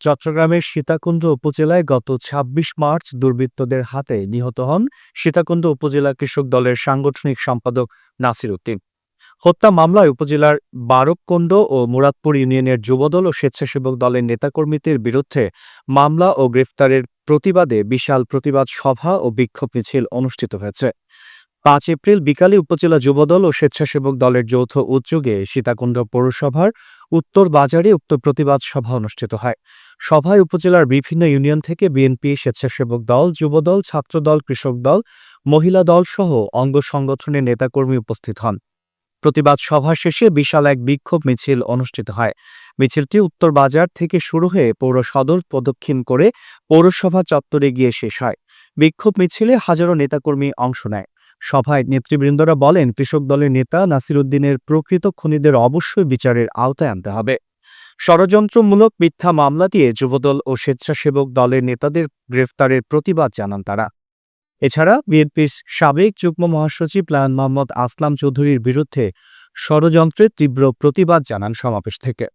চট্টগ্রামের সীতাকুণ্ড উপজেলায় গত ২৬ মার্চ দুর্বৃত্তদের হাতে নিহত হন সীতাকুণ্ড উপজেলা কৃষক দলের সাংগঠনিক সম্পাদক নাসির উদ্দিন। হত্যা মামলায় উপজেলার বারককুণ্ড ও মুরাদপুর ইউনিয়নের যুবদল ও স্বেচ্ছাসেবক দলের নেতাকর্মীদের বিরুদ্ধে মামলা ও গ্রেফতারের প্রতিবাদে বিশাল প্রতিবাদ সভা ও বিক্ষোভ মিছিল অনুষ্ঠিত হয়েছে। পাঁচ এপ্রিল বিকালে উপজেলা যুবদল ও স্বেচ্ছাসেবক দলের যৌথ উদ্যোগে সীতাকুণ্ড পৌরসভার উত্তর বাজারে উক্ত প্রতিবাদ সভা অনুষ্ঠিত হয়। সভায় উপজেলার বিভিন্ন ইউনিয়ন থেকে বিএনপি স্বেচ্ছাসেবক দল, যুবদল, ছাত্রদল, কৃষক দল, মহিলা দল সহ অঙ্গ সংগঠনের নেতাকর্মী উপস্থিত হন। প্রতিবাদ সভা শেষে বিশাল এক বিক্ষোভ মিছিল অনুষ্ঠিত হয়। মিছিলটি উত্তর বাজার থেকে শুরু হয়ে পৌর সদর প্রদক্ষিণ করে পৌরসভা চত্বরে গিয়ে শেষ হয়। বিক্ষোভ মিছিলে হাজারো নেতাকর্মী অংশ নেয়। সভায় নেতৃবৃন্দরা বলেন, কৃষক দলের নেতা নাসিরুদ্দিনের প্রকৃত খুনিদের অবশ্যই বিচারের আওতায় আনতে হবে। ষড়যন্ত্রমূলক মিথ্যা মামলা দিয়ে যুবদল ও স্বেচ্ছাসেবক দলের নেতাদের গ্রেফতারের প্রতিবাদ জানান তারা। এছাড়া বিএনপির সাবেক যুগ্ম মহাসচিব লায়ন মোহাম্মদ আসলাম চৌধুরীর বিরুদ্ধে ষড়যন্ত্রের তীব্র প্রতিবাদ জানান সমাবেশ থেকে।